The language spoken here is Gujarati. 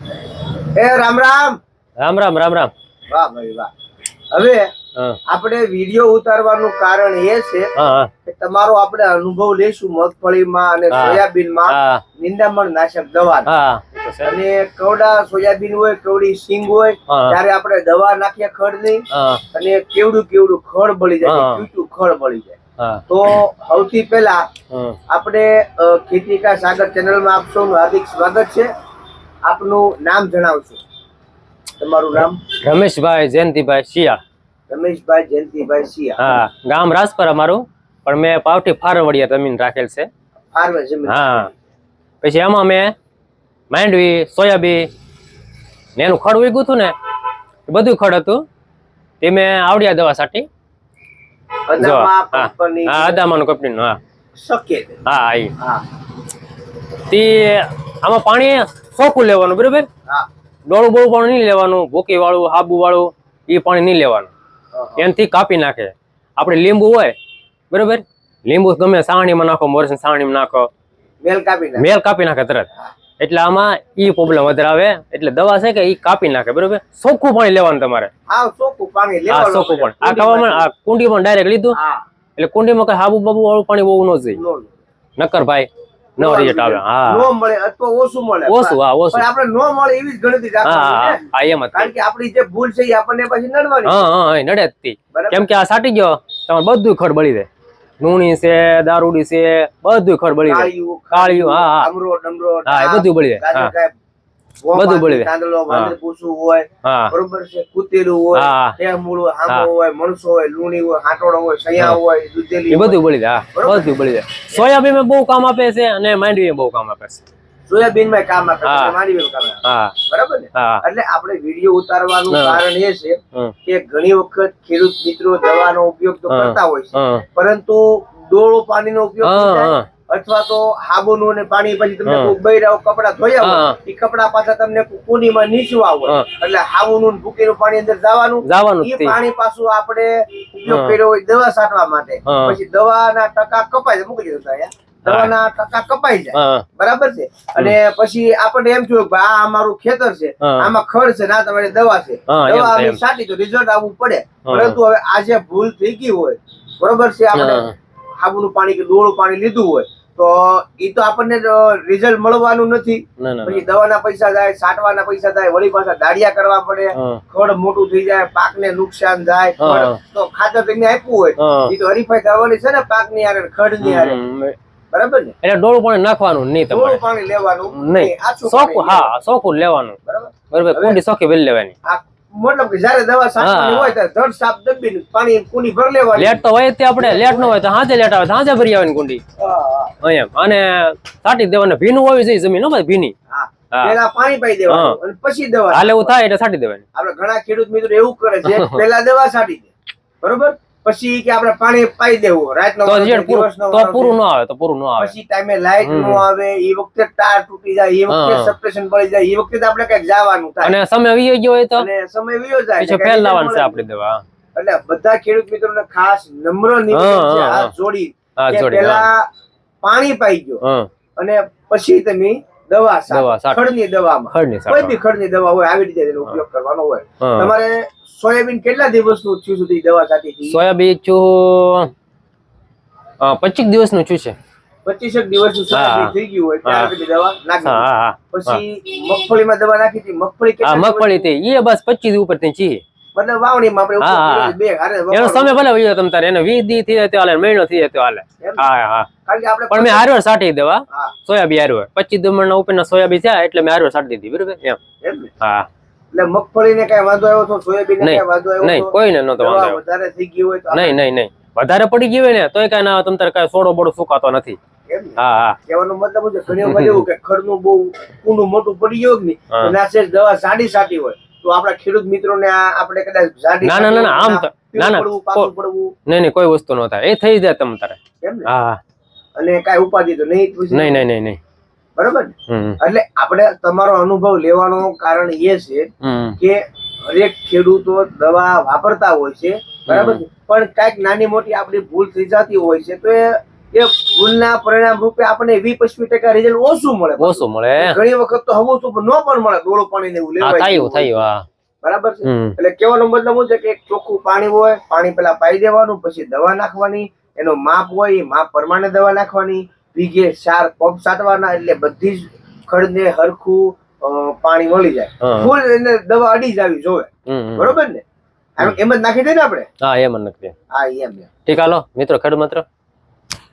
એ રામ રામ. રામ રામ રામ રામ. વાહ ભાઈ વાહ. હવે આપણે વીડિયો ઉતારવાનું કારણ એ છે કે તમારો આપણે અનુભવ લેશું મગફળીમાં અને સોયાબીનમાં. નિંદામણ નાશક દવા. અને કવડા સોયાબીન હોય કવડી સિંગ હોય ત્યારે આપણે દવા નાખીએ ખડની હા. અને કેવડું કેવડું ખડ બળી જાય. ચૂચું ખડ બળી જાય. તો સૌથી પહેલા આપણે ખેતી કા સાગર ચેનલમાં આપ આપશો હાર્દિક સ્વાગત છે. આપનું નામ જણાવશો? તમારું નામ? રમેશભાઈ જયંતિભાઈ શિયા. રમેશભાઈ જયંતિભાઈ શિયા. હા ગામ રાજપર અમારું પણ મેં પાવટી ફારવડિયા જમીન રાખેલ છે. હા. પછી એમાં મેં માંડવી સોયાબીન ને એનું ખડ ઉગ્યું હતું ને બધું ખડ હતું. તે મેં આવડિયા દવા સાટી. હા. અદામાનું કંપનીનું હા. હા હા. તે આમાં પાણી ચોખ્ખું લેવાનું બરોબર? હા. ડોળું બોળું પાણી નહીં લેવાનું ભૂકી વાળું હાબુ વાળું એ પાણી નહીં લેવાનું. એનથી કાપી નાખે. આપણે લીંબુ હોય બરોબર? લીંબુ ગમે સાણીમાં નાખો મોરસ સાણીમાં નાખો. મેલ કાપી નાખ. મેલ કાપી નાખે તરત. એટલે આમાં ઈ પ્રોબ્લેમ વધારે આવે. એટલે દવા છે કે ઈ કાપી નાખે બરોબર? ચોખ્ખું પાણી લેવાનું તમારે. આ ચોખ્ખું પાણી હા લેવાનું છે. પાણી. આ કુંડી આ કુંડીમાં ડાયરેક્ટ લીધું. એટલે કુંડીમાં કઈ હાબુ બાબુ વાળું પાણી બહુ ન જોઈએ. નક્કર ભાઈ ન રિઝલ્ટ આવે હા. નો મળે અથવા ઓછું મળે. ઓછું હા ઓછું. પણ આપણે નો મળે એવી જ ગણતરી રાખવાની હા એમ જ કારણ કે આપણી જે ભૂલ છે એ આપણને પછી નડવાની હા હા નડે જ કેમ કે આ સાટી ગયો તમારે બધું ખડ બળી દે નુણી છે દારૂડી છે બધું ખડ બળી દે કાળિયું, હા, હા. અમરો ડમરો હા, એ બધું બળી દે હા. બધું બળી હોય બરોબર છે કૂતેલું હોય ટેમૂળ હોય હોય મણસો હોય લૂણી હોય હાટોડો હોય સૈયા હોય દૂધેલી બધું બળી જાય બધું બળી જાય. સોયાબીનમાં બહુ કામ આપે છે અને માંડવી બહુ કામ આપે છે. સોયાબીનમાં કામ આપે. છે માંડવી કામ આપે હા. બરાબર ને? એટલે આપણે વીડિયો ઉતારવાનું કારણ એ છે કે ઘણી વખત ખેડૂત મિત્રો દવાનો ઉપયોગ તો કરતા હોય છે પરંતુ ડોળો પાણીનો ઉપયોગ અથવા તો હાબુનું ને પાણી પછી તમને બૈરાઓ કપડા ધોયા હોય એ કપડા પાછા તમને કુંડીમાં નીચવા હોય. એટલે હાબુનું ને ભૂકીનું પાણી અંદર જવાનું. જવાનું એ પાણી પાછું આપણે ઉપયોગ કર્યો હોય દવા છાંટવા માટે. પછી દવાના ટકા કપાઈ જાય. મૂકી દીધું દવાના ટકા કપાઈ જાય. બરાબર છે? અને પછી આપણને એમ થયું કે આ અમારું ખેતર છે. આમાં ખડ છે ના તમારી દવા છે. દવા અમે. છાંટી તો રિઝલ્ટ આવવું પડે. પરંતુ હવે આજે ભૂલ થઈ ગઈ હોય. બરોબર છે? આપણે હા. હાબુનું પાણી કે ડોળું પાણી લીધું હોય તો એ તો આપણને રિઝલ્ટ મળવાનું નથી. પછી દવાના પૈસા જાય સાટવાના પૈસા જાય વળી પાછા દાડિયા કરવા પડે. ખડ મોટું થઈ જાય પાકને નુકસાન જાય તો ખાતર તમે આપ્યું હોય એ તો હરીફાઈ થવાની છે ને પાકની હારે ખડની હમ, બરાબર ને? એટલે ડોળું પાણી નાખવાનું નહીં તમારે. પાણી લેવાનું નહીં. પાણી? હા ચોખ્ખું લેવાનું. બરાબર. બરાબર કુંડી ચોખ્ખી વેલી લેવાની. મતલબ કે જ્યારે દવા છાંટવાની હોય ત્યારે ધડ સાફ દબીને પાણી કુંડી ભર લેવાની. લેટ તો હોય તે આપણે લેટ ન હોય તો હાજે લેટ આવે સાંજે હાજે ભરી આવે કુંડી. એમ અને સાટી દેવાને ભીનું હોવી જોઈએ જમીન ભાઈ ભીની. હા. હા. પાણી પાઈ દેવાનું અને પછી દવા. હાલ એવું થાય એટલે સાટી દેવાની. આપણે ઘણા ખેડૂત મિત્રો એવું કરે છે પહેલા દવા છાંટી દે. બરોબર? પછી કે આપણે પાણી પાઈ દેવું. રાતનો તો વાળો છે, રિઝલ્ટ પૂરું દિવસનો તો વાળો પૂરું છે. ન આવે તો પૂરું ન આવે. પછી ટાઈમે લાઈટ. નો આવે એ વખતે તાર તૂટી જાય એ વખતે. સપ્રેશન પડી જાય એ વખતે આપણે કંઈક જવાનું થાય. અને સમય વી ગયો હોય તો? અને સમય વયો જાય પછી ફેલ લાવવાનું છે આપણે દવા એટલે બધા ખેડૂત મિત્રોને ખાસ નમ્ર નિવેદન છે હાથ જોડી. પેલા કે પાણી પાઈ ગયો. અને પછી તમે દવા. ખડની દવામાં. કોઈ બી ખડની દવા હોય આવી રીતે ઉપયોગ કરવાનો હોય. તમારે સોયાબીન કેટલા દિવસનું થયું સુધી દવા છાંટી સોયાબીન છું પચીસ દિવસનું છું છે. પચીસેક હા. થઈ ગયું હોય ત્યારે દવા નાખી પછી મગફળીમાં દવા નાખી હતી મગફળી મગફળી તે એ બસ પચીસ ઉપરથી છીએ મતલબ વાવણીમાં આપણે ઉપયોગ હા, કર્યો હા. છે, બે હારે એનો સમય ભલે વયો તમ તારે. એને વીસ દી થી તો હાલે મહિનો થી તો હાલે. હા હા કારણ કે આપણે પણ મેં હારવાર સાટી દેવા. હા. સોયાબીન હારવાર પચીસ દમણ ઉપરના સોયાબીન થયા એટલે મેં સાટી દીધી બરાબર? એમ. એમ ને? હા. એટલે મગફળીને કઈ વાંધો આવ્યો તો સોયાબીન નહીં, કઈ વાંધો આવ્યો નહીં કોઈને નતો વાંધો વધારે થઈ ગઈ હોય તો નહીં નહીં નહીં. વધારે પડી ગયું હોય ને તોય કઈ ના તમતર કઈ સોડો બોડો સુકાતો નથી. હા હા. કહેવાનો મતલબ છે ઘણી વખત એવું કે ખડનું બહુ ઊંડું મોટું પડી ગયું સેજ દવા સાડી સાટી હોય. તો આપણા ખેડૂત મિત્રોને આપણે કદાચ ના, ના, ના, આમ ના, ના, પડવું, નહીં નહીં કોઈ વસ્તુ ન થાય. એ થઈ જાય તમ તારે. હા અને કાંઈ ઉપાધિ તો નહીં. નહીં નહીં નહીં નહીં. બરાબર એટલે આપણે તમારો અનુભવ લેવાનો કારણ એ છે કે હરેક ખેડૂતો દવા વાપરતા હોય છે બરાબર પણ કાંઈક નાની મોટી આપણી ભૂલ થઈ જતી હોય છે તો એ એ ભૂલના પરિણામ રૂપે આપણે વી પચીસ ટકા રિઝલ્ટ ઓછું મળે ઓછું મળે ઘણી વખત તો હવું શું ન પણ મળે. ડોળું પાણી ને એવું લેવાય થયું હા. બરાબર છે? એટલે કેવાનો મતલબ શું છે કે ચોખ્ખું પાણી હોય પાણી પેલા પાઈ દેવાનું પછી દવા નાખવાની એનો માપ હોય એ માપ પ્રમાણે દવા નાખવાની વીઘે ચાર પંપ સાટવાના એટલે બધી જ ખડને હરખું પાણી મળી જાય. ફૂલ એને દવા અડી જાવી. જોવે. બરોબર ને? એમ જ નાખી દે ને આપણે? હા એમ જ દે હા એમ એમ. ઠીક હાલો. મિત્રો ખેડૂત મિત્ર.